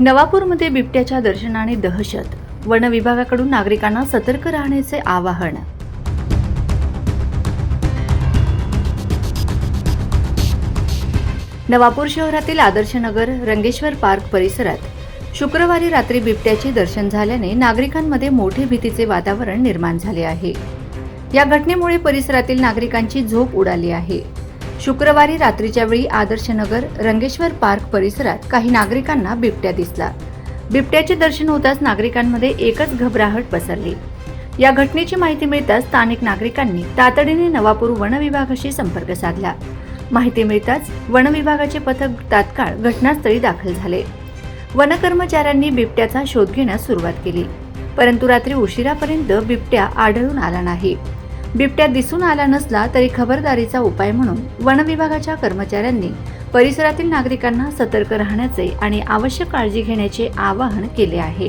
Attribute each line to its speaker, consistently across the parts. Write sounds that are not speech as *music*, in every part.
Speaker 1: नवापूरमध्ये बिबट्याच्या दर्शनाने दहशत. वन विभागाकडून नागरिकांना सतर्क राहण्याचे आवाहन. नवापूर शहरातील आदर्शनगर रंगेश्वर पार्क परिसरात शुक्रवारी रात्री बिबट्याचे दर्शन झाल्याने नागरिकांमध्ये मोठे भीतीचे वातावरण निर्माण झाले आहे. या घटनेमुळे परिसरातील नागरिकांची झोप उडाली आहे. शुक्रवारी रात्रीच्या वेळी आदर्शनगर रंगेश्वर पार्क परिसरात काही नागरिकांना बिबट्या दिसला. बिबट्याचे दर्शन होताच नागरिकांमध्ये एकच घबराहट पसरली. या घटनेची माहिती मिळताच स्थानिक नागरिकांनी तातडीने नवापूर वनविभागाशी संपर्क साधला. माहिती मिळताच वनविभागाचे पथक तात्काळ घटनास्थळी दाखल झाले. वनकर्मचाऱ्यांनी बिबट्याचा शोध घेण्यास सुरुवात केली. परंतु रात्री उशिरापर्यंत बिबट्या आढळून आला नाही. बिबट्या दिसून आला नसला तरी खबरदारीचा उपाय म्हणून वन विभागाच्या कर्मचाऱ्यांनी परिसरातील नागरिकांना सतर्क राहण्याचे आणि आवश्यक काळजी घेण्याचे आवाहन केले आहे.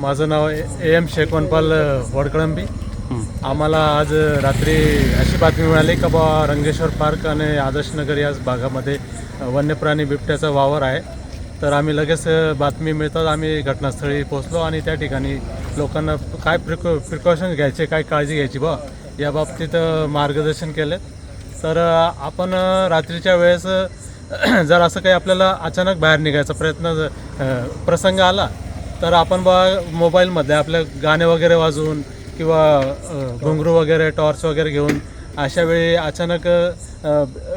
Speaker 2: माझं नाव ए एम शेख वनपाल वडकळंबी. आम्हाला आज रात्री अशी बातमी मिळाली का बा रंगेश्वर पार्क आणि आदर्शनगर या भागामध्ये वन्यप्राणी बिबट्याचा वावर आहे. तर आम्ही लगेच बातमी मिळताच आम्ही घटनास्थळी पोहोचलो आणि त्या ठिकाणी लोकांना काय प्रिकॉ प्रिकॉशन घ्यायचे काय काळजी घ्यायची बा या बाबतीत मार्गदर्शन केलं तर आपण रात्रीच्या वेळेस *clears throat* जर असं काही आपल्याला अचानक बाहेर निघायचा प्रयत्न प्रसंग आला तर आपण बा मोबाईलमध्ये आपल्या गाणे वगैरे वाजवून किंवा घुंगरू वगैरे टॉर्च वगैरे घेऊन अशा वेळी अचानक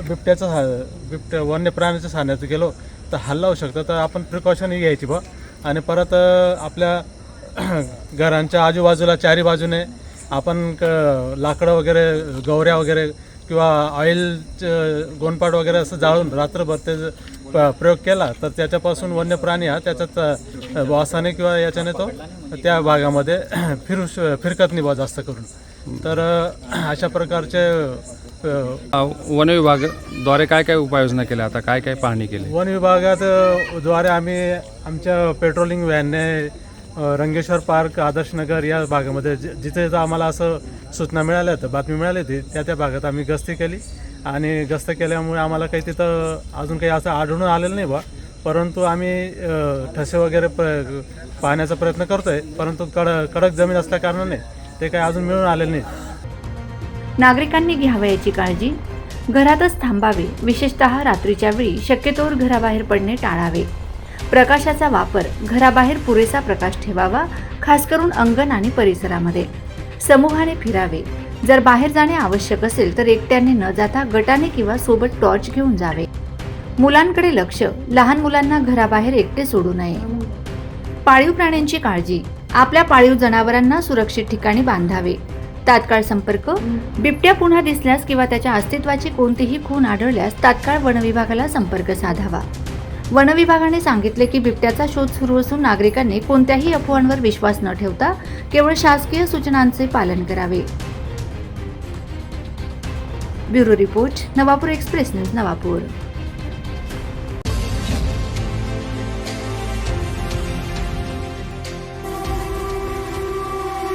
Speaker 2: बिबट्याचं हा- बिबट्या वन्य प्राण्याच्या सान्यात गेलो तर हल्ला होऊ शकतं. तर आपण प्रिकॉशनही घ्यायची बा आणि परत आपल्या *clears throat* घरांच्या आजूबाजूला चारी बाजूने आपण क लाकडं वगैरे गवऱ्या वगैरे किंवा ऑइल गोनपाट वगैरे असं जाळून रात्रभर ते प्रयोग केला तर त्याच्यापासून वन्य प्राणी हा त्याच्यात वासाने किंवा याच्याने तो त्या भागामध्ये *clears throat* फिरू श- फिरकत नाही बा जास्त करून. तर अशा प्रकारचे
Speaker 3: वन विभागाद्वारे काय काय उपाययोजना केल्या? आता काय काय पाहणी केली?
Speaker 2: वन विभागात द्वारे आम्ही आमच्या पेट्रोलिंग व्हॅनने रंगेश्वर पार्क आदर्शनगर या भागामध्ये जिथे जिथं आम्हाला असं सूचना मिळाल्या होत्या बातमी मिळाली होती त्या त्या भागात आम्ही गस्ती केली. आणि गस्त केल्यामुळे आम्हाला काही तिथं अजून काही असं आढळून आलेलं नाही बा. परंतु आम्ही ठसे वगैरे प पाहण्याचा प्रयत्न करतोय. परंतु कड कडक जमीन असल्या कारणाने ते काही अजून मिळून आलेलं नाही.
Speaker 1: नागरिकांनी घ्यावयाची काळजी. घरातच थांबावे. विशेषतः रात्रीच्या वेळी शक्यतोवर घराबाहेर पडणे टाळावे. प्रकाशाचा वापर घराबाहेर पुरेसा प्रकाश ठेवावा खास करून अंगण आणि परिसरामध्ये. समूहाने फिरावे. जर बाहेर जाणे आवश्यक असेल तर एकट्याने न जाता गटाने किंवा सोबत टॉर्च घेऊन जावे. मुलांकडे लक्ष. लहान मुलांना घराबाहेर एकटे सोडू नये. पाळीव प्राण्यांची काळजी. आपल्या पाळीव जनावरांना सुरक्षित ठिकाणी बांधावे. तात्काळ संपर्क. बिबट्या पुन्हा दिसल्यास किंवा त्याच्या अस्तित्वाची कोणतीही खून आढळल्यास तात्काळ वनविभागाला संपर्क साधावा. वनविभागाने सांगितले की बिबट्याचा शोध सुरू असून नागरिकांनी कोणत्याही अफवांवर विश्वास न ठेवता केवळ शासकीय सूचनांचे पालन करावे. Bureau report Navapur express news Navapur.